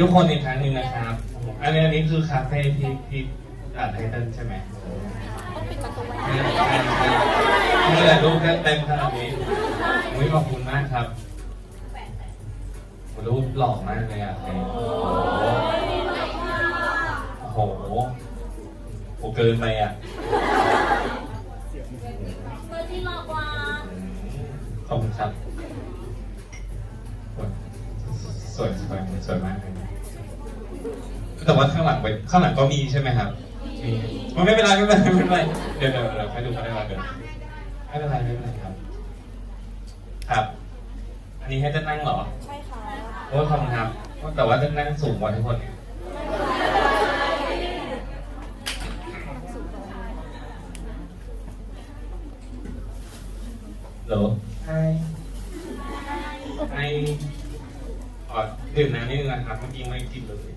ทุกคนอีกครั้งหนึ่งนะครับ อันนี้อันนี้คือคาเฟ่ที่ที่อ่านให้เต้นใช่ไหมต้องปิดประตูไว้นี่แหละรูปเต็มขนาดนี้อุ้ยขอบคุณมากครับรูปหล่อมากเลยอะโอ้โหโอ้เกินไปอะ แต่ว่าข้างหลังไปข้างหลังก็มีใช่ไหมครับมีมันไม่เป็นไรไม่เป็นไรไม่เป็นไรเดี๋ยวเดี๋ยวเราค่อยดูกันได้ว่าเดี๋ยวไม่เป็นไรไม่เป็นไรครับ ครับ อันนี้ให้จะนั่งเหรอใช่ค่ะโอ้ยขอบคุณครับแต่ว่าจะนั่งสูงกว่าทุกคนเหรอไฮไฮขอดื่มน้ำนิดนึงนะครับเมื่อกี้ไม่กินเลย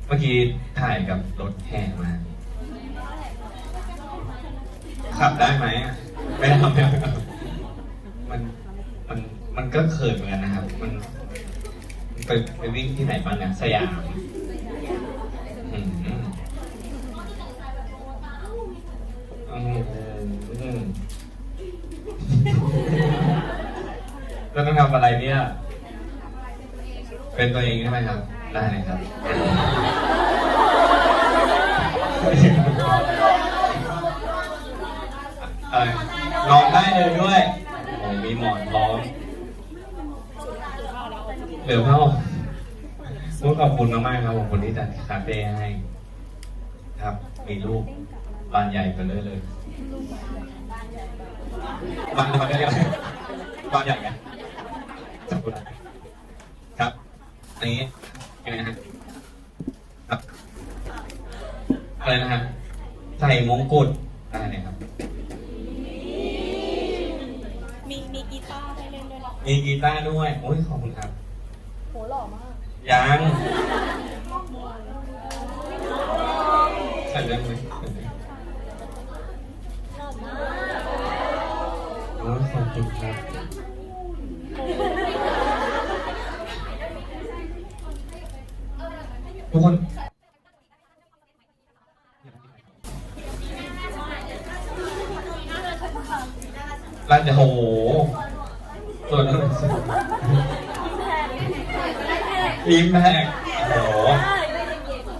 เมื่อกี้ถ่ายกับรถแห่มา ขับได้ไหมอะไม่ทำไม่ทำมันมันมันก็เขินเหมือนกันนะครับ มันมันไปไปวิ่งที่ไหนบ้างเนี่ยสยามอืมอืมอืมแล้วต้องทำอะไรเนี่ย เป็นตัวเองใช่ไหมครับ ได้เลยครับ นอนได้เลยด้วยโอ้มีหมอนพร้อมเหลือผ้าต้องขอบคุณมากๆครับขอบคุณที่จัดคาเฟ่ให้ ครับ มีลูกบานใหญ่ไปเลยเลยบานบานใหญ่บานใหญ่ไงขอบคุณครับอันนี้ยังไงฮะครับ อะไรนะฮะใส่มงกุฎอะไรเนี่ยครับ มีมีกีตาร์ให้เล่นด้วยนะมีกีตาร์ด้วย โอ้ยขอบคุณครับ โหหล่อมาก ยังใส่ได้ไหมใส่ได้ หล่อมาก โอ้ยขอบคุณครับ ทุกคน ร้านจะโหส่วน อิมแพกโอ้โห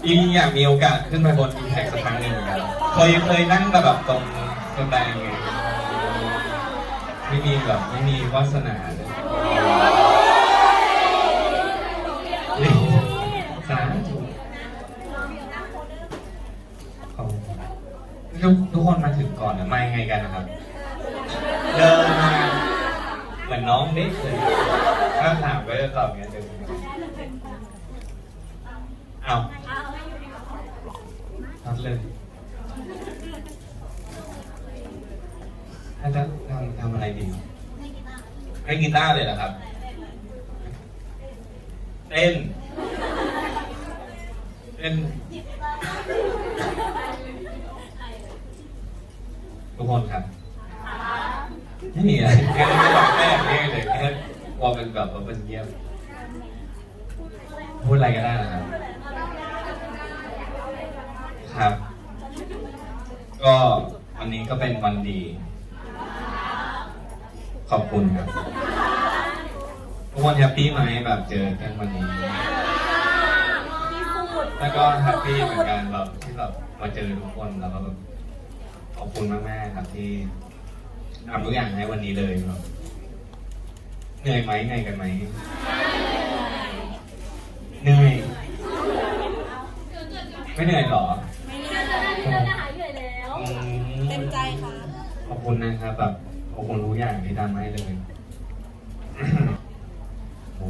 อิมอยากมีโอกาสขึ้นไปบนอิมแพกสักครั้งหนึ่งเหมือนกันเคยเคยนั่งแบบตรงตรงแดงไงไม่มีแบบไม่มีวาสนาเลยสาธุขอบคุณทุกทุกคนมาถึงก่อนนะมายังไงกันนะครับ เดินมาเหมือนน้องเด็กเลยถ้าถามก็จะตอบอย่างนี้เดินมาเอาทัดเลยถ้าจะทำทำอะไรดี ให้กีตาร์เลยเหรอครับเต้นเต้นทุกคนครับไม่มีอะไรแค่ไม่บอกแม่เรียกเลยแค่กลัวเป็นแบบว่าเป็นเยี่ยมพูดอะไรก็ได้นะครับ ครับ ก็วันนี้ก็เป็นวันดี ขอบคุณครับทุกคนแฮปปี้ไหมแบบเจอกันวันนี้ แล้วก็แฮปปี้เหมือนกันแบบที่แบบมาเจอทุกคนแล้วก็แบบขอบคุณมากๆครับที่ทำทุกอย่างให้วันนี้เลยครับเหนื่อยไหมเหนื่อยกันไหมเหนื่อยไม่เหนื่อยหรอไม่น่าจะได้ที่เราจะหายเหนื่อยแล้วอืเต็มใจค่ะขอบคุณนะครับแบบ ขอบคุณทุกอย่างที่ทำให้เลยโอ้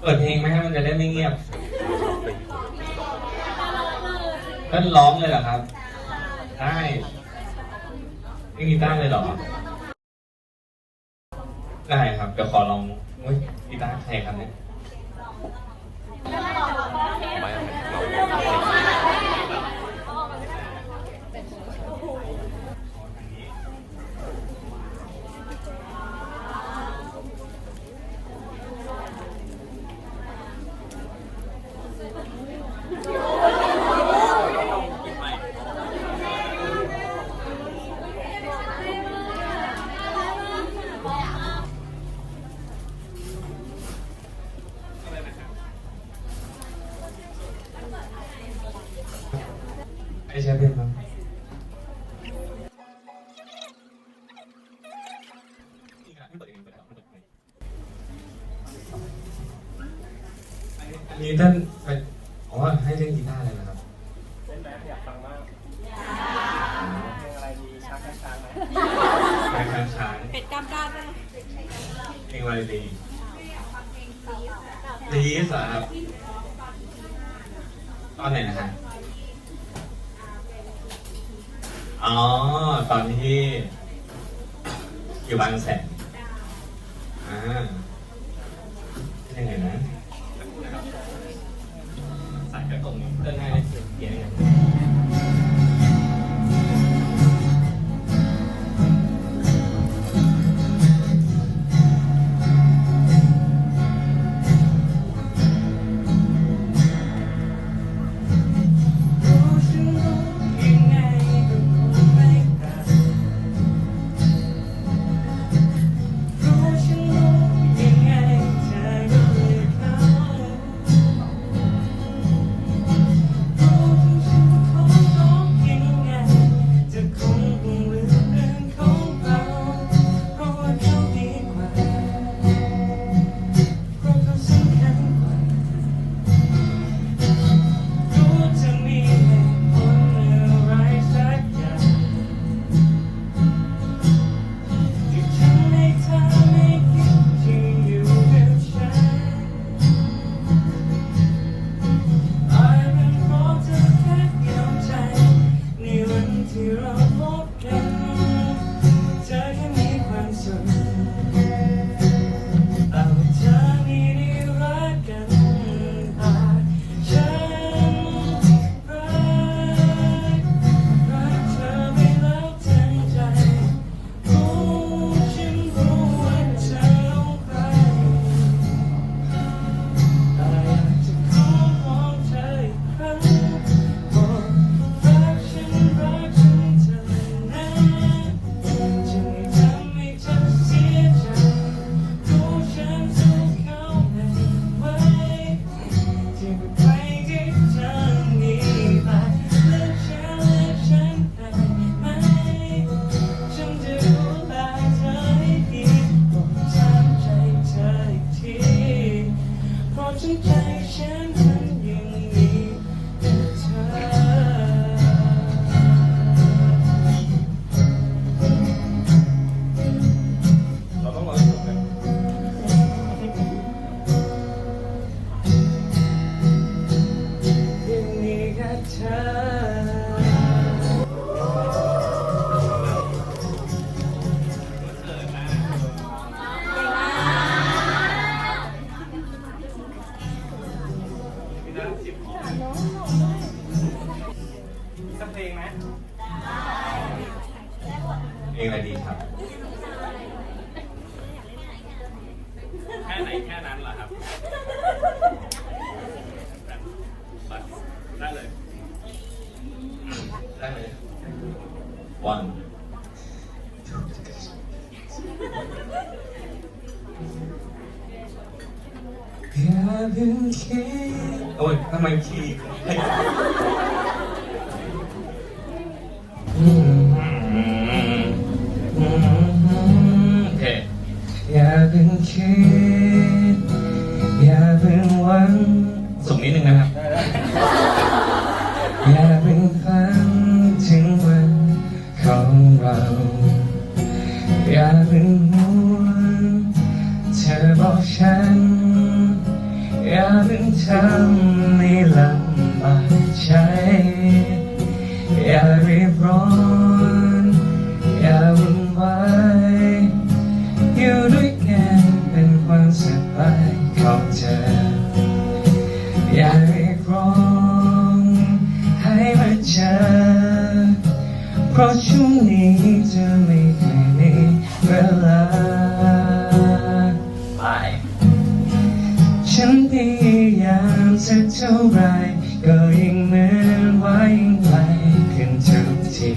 เปิดเพลงไหมให้มันจะได้ไม่เงียบก็ร้องเลยเหรอครับ ได้ไม่กีตาร์เลยเหรอ ได้ครับเดี๋ยวขอลองเฮ้ยกีตาร์ใครครับเนี่ย อันนี้ท่านเป็นอ๋อให้เล่นกีตาร์เลยนะครับเล่นไหมอยากฟังบ้างเพลงอะไรดีช้างช้างไหมไปทางช้างเป็ดกล้ามกล้ามด้วยเพลงอะไรดีดีสอะครับตอนไหนนะฮะอ๋อ ตอนที่อยู่บางแสนอ่า ค่ไหนแค่นั้นเหรอครับได้เลยได้เลย one อย่าเพิ่งคิดโอ้ยทำไมคีย์ อย่าเป็นฝันถึงวันของเราอย่าเป็นห่วงเธอบอกฉัน อย่าเป็นทำในลำบากใจอย่ารีบร้อน สักเท่าไรก็ยังเหมือนว่ายังไกลขึ้นทุกที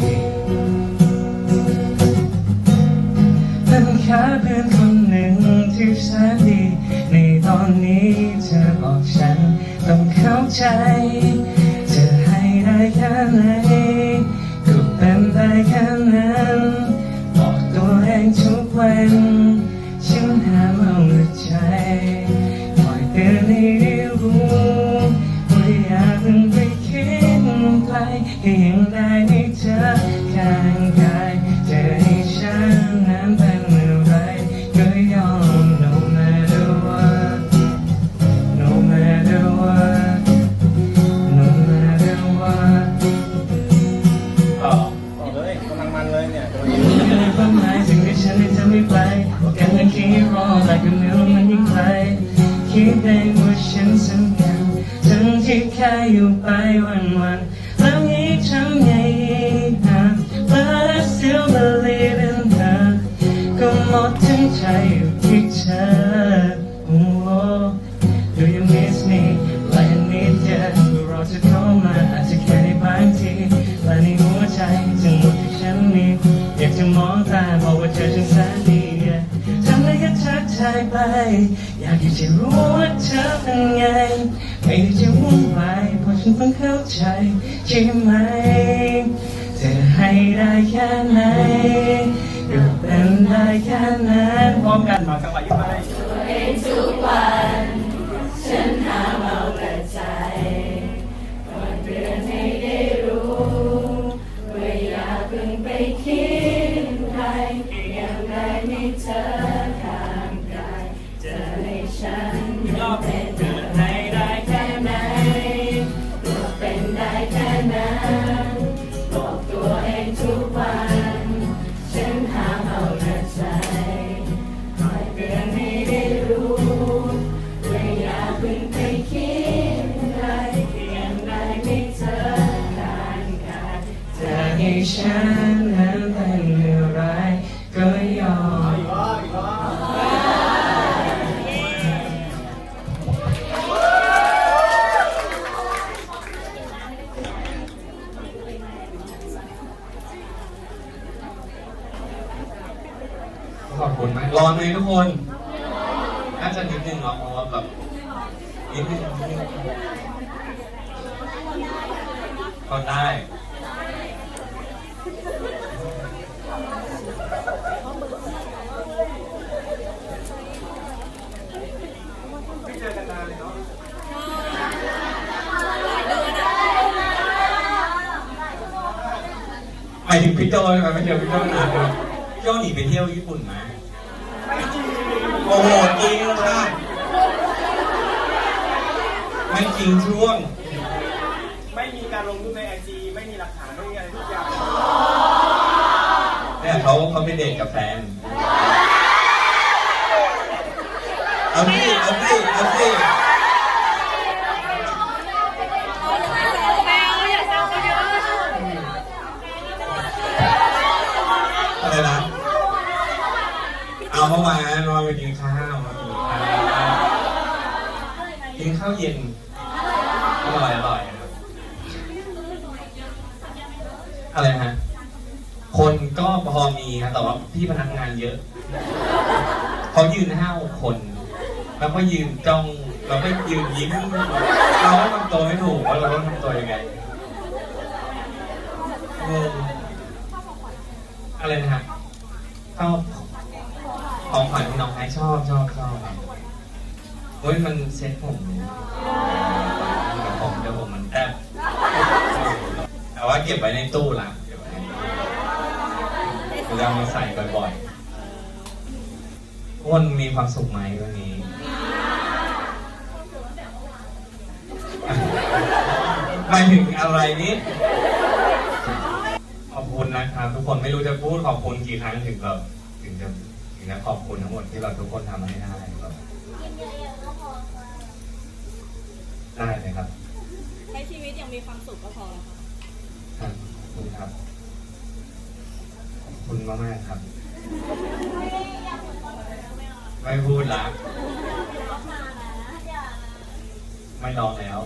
เป็นแค่เพื่อนคนหนึ่งที่แสนดี ในตอนนี้เธอบอกฉันต้องเข้าใจ ได้ให้เธอข้างกายจะให้ฉันนั้น ช่ไหมจะให้ได้แค่ไหนก็เป็นได้แค่นั้นพร้อมกันมาสบาหยุบไปตัวเองทุกวันฉันหาเมาแต่ใจก่อนเตือนให้ได้รู้ว่าอย่าเพิ่งไปคิดใครอย่างไรไม่เธอทางกายจะให้ฉัน ร้อนไหมทุกคน น่าจะนิดนึงเนาะเพราะว่าแบบนิดนึงนิดนึงก็ได้ไม่เจอกันนานเลยเนาะหมายถึงพี่โจใช่ไหมไม่เจอพี่โจนานเลยพี่โจหนีไปเที่ยวญี่ปุ่นมาไม่จริง โอ้โหจริงค่ะ ไม่จริงช่วง ไม่มีการลงรูปในไอจีไม่มีหลักฐานไม่มีอะไรทุกอย่างเนี่ยเขาเขาไปเดทกับแฟน เอาสิเอาสิเอาสิอะไรนะ เอาเมื่อวานมาไปกินข้าวมากินข้าวกินข้าวเย็นอร่อยอร่อยครับอะไรฮะคนก็พอมีครับแต่ว่าพี่พนักงานเยอะเขายืนห้าคน แล้วก็ยืนจ้องแล้วก็ยืนยิ้มเราก็ทำตัวไม่ถูกว่าเราต้องทำตัวยังไงงงอะไรนะฮะชอบข ของขวัญที่น้องให้ชอบชอบชอบเฮ้ยมันเซ็ตผมเดี๋ยวผมเดี๋ยวผมมันแทบแต่ว่าเก็บไว้ในตู้ละเก็บไว้ในตู้จะเอามาใส่บ่อยๆทุกคนมีความสุขไหมวันนี้หมายถึงอะไรนี่ขอบคุณนะครับทุกคนไม่รู้จะพูดขอบคุณกี่ครั้งถึงแบบถึงจะ ถึงจะขอบคุณทั้งหมดที่เราทุกคนทำให้ได้แบบกินเยอะๆก็พอค่ะได้เลยครับ ใช้ชีวิตอย่างมีความสุขก็พอแล้วค่ะครับขอบคุณครับขอบคุณมากๆครับ ไม่พูดละไม่ร้องแล้ว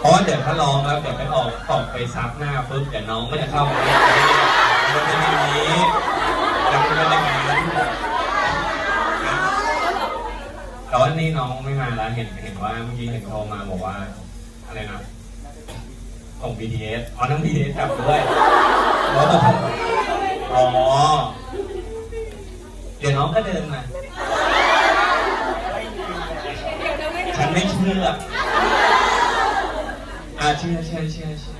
เพราะว่าเดี๋ยวถ้าร้องแล้วเดี๋ยวไปออกออกไปซับหน้าปุ๊บเดี๋ยวน้องก็จะเข้ามามันจะเป็นอย่างนี้ จะเป็นอย่างนั้นแต่ว่านี่น้องไม่มาแล้วเห็นเห็นว่าเมื่อกี้เห็นโทรมาบอกว่า อะไรนะส่ง BTS อ๋อนั่ง BTS กลับด้วยแล้วก็อ๋อเดี๋ยวน้องก็เดินมา ฉันไม่เชื่ออ่าเชื่อเชื่อเชื่อเชื่อ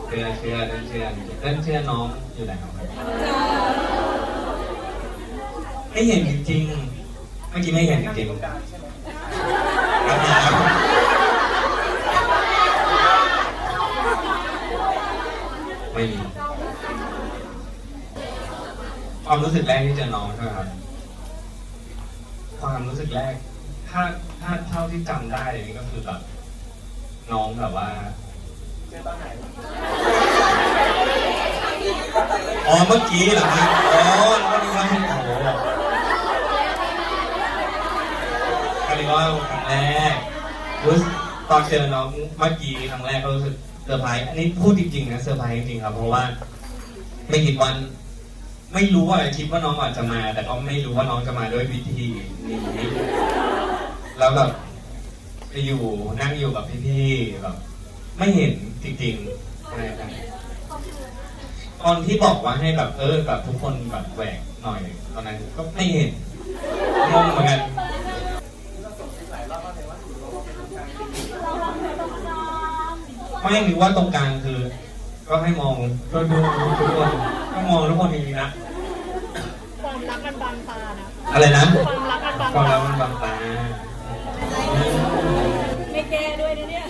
เชื่อเชื่อเชื่อเล่นเชื่อน้องอยู่ไหนครับไม่เห็นจริงๆเมื่อกี้ไม่เห็นจริงๆไม่มีความรู้สึกแรกที่เจอน้องใช่ไหมครับความรู้สึกแรก ถ้าถ้าเท่าที่จำได้เลยนี่ก็คือแบบน้องแบบว่า อ๋อเมื่อกี้เหรอครับอ๋อแล้วก็นึกว่าโอ้โหก็นึกว่าครั้งแรกรู้สึกตอนเจอน้องเมื่อกี้ครั้งแรกก็รู้สึกเซอร์ไพรส์อันนี้พูดจริงๆนะเซอร์ไพรส์จริงๆครับเพราะว่า ไม่คิดวัน ไม่รู้ว่าคิดว่าน้องอาจจะมา แต่ก็ไม่รู้ว่าน้องจะมาด้วยวิธีนี้แล้วแบบไปอยู่นั่งอยู่กับพี่ๆแบบไม่เห็น จริงๆใช่ครับตอนที่บอกว่าให้แบบเออแบบทุกคนแบบแหวกหน่อย ตอนนั้นก็ไม่เห็นงงเหมือนกันเราส่งไปหลายรอบมากเลยว่าถูกเราเป็นตรงกลางไม่รู้ว่าตรงกลางคือ ก็ให้มองก็ดูทุกคนก็มองทุกคนอย่างนี้นะความรักมันบางตานะอะไรนะความรักมันบางความตารักมันบางตาไม่แก้ด้วยนะเนี่ย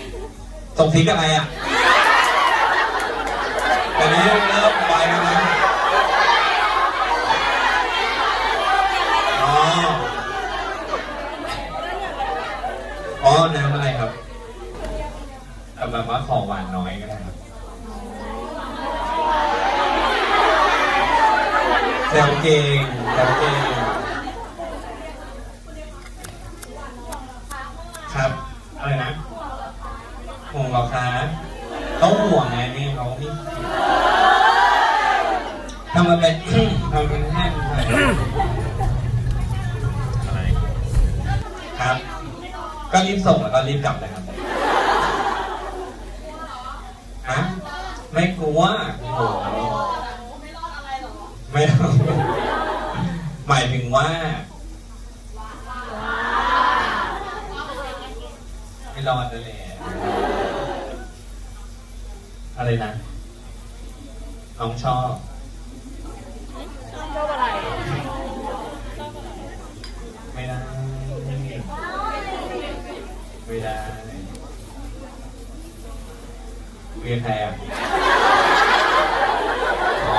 ส่งพริกอะไรอะตอนนี้เริ่มไปแล้วนะอ๋อ อ๋อ น้ำอะไรครับแบบว่าของหวานน้อยก็ได้ครับแซวเก่งแซวเก่งครับ อะไรนะ ห่วงหรอคะเขาห่วงไงนี่เขาไม่ทำมาเป็นทำเป็นแห้งไปอะไรครับ ก็รีบส่งแล้วก็รีบกลับเลยครับฮะไม่กลัวโอ้โหไม่รอดหมายถึงว่าไม่รอดเลย อะไรนะน้องชอบชอบอะไร ไม่ได้ ไม่ได้เรียนใครอะอ๋อ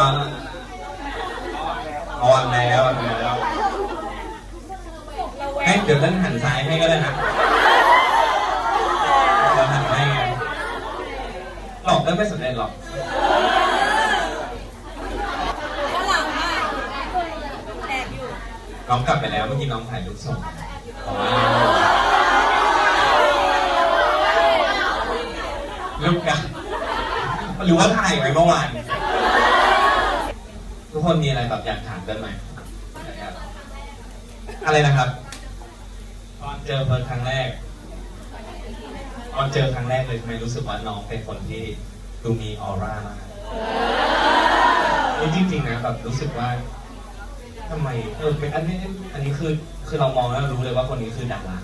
อะเอาวันแล้ววันแล้วให้เดี๋ยวเล่นหันซ้ายให้ก็ได้นะเราหันให้ไงหลอกได้ไม่สำเร็จหรอก ฝรั่งอะแอบอยู่ น้องกลับไปแล้วเมื่อกี้น้องถ่ายรูปส่งรูปกันหรือว่าถ่ายไว้เมื่อวาน ทุกคนมีอะไรแบบอยากถามกันไหมอะไรนะครับตอนเจอเพิร์ลครั้งแรกตอนเจอครั้งแรกเลยทำไมรู้สึกว่าน้องเป็นคนที่ดูมีออร่ามากจริงๆนะแบบรู้สึกว่า ทำไมเออเป็นอันนี้อันนี้คือคือเรามองแล้วรู้เลยว่าคนนี้คือดารา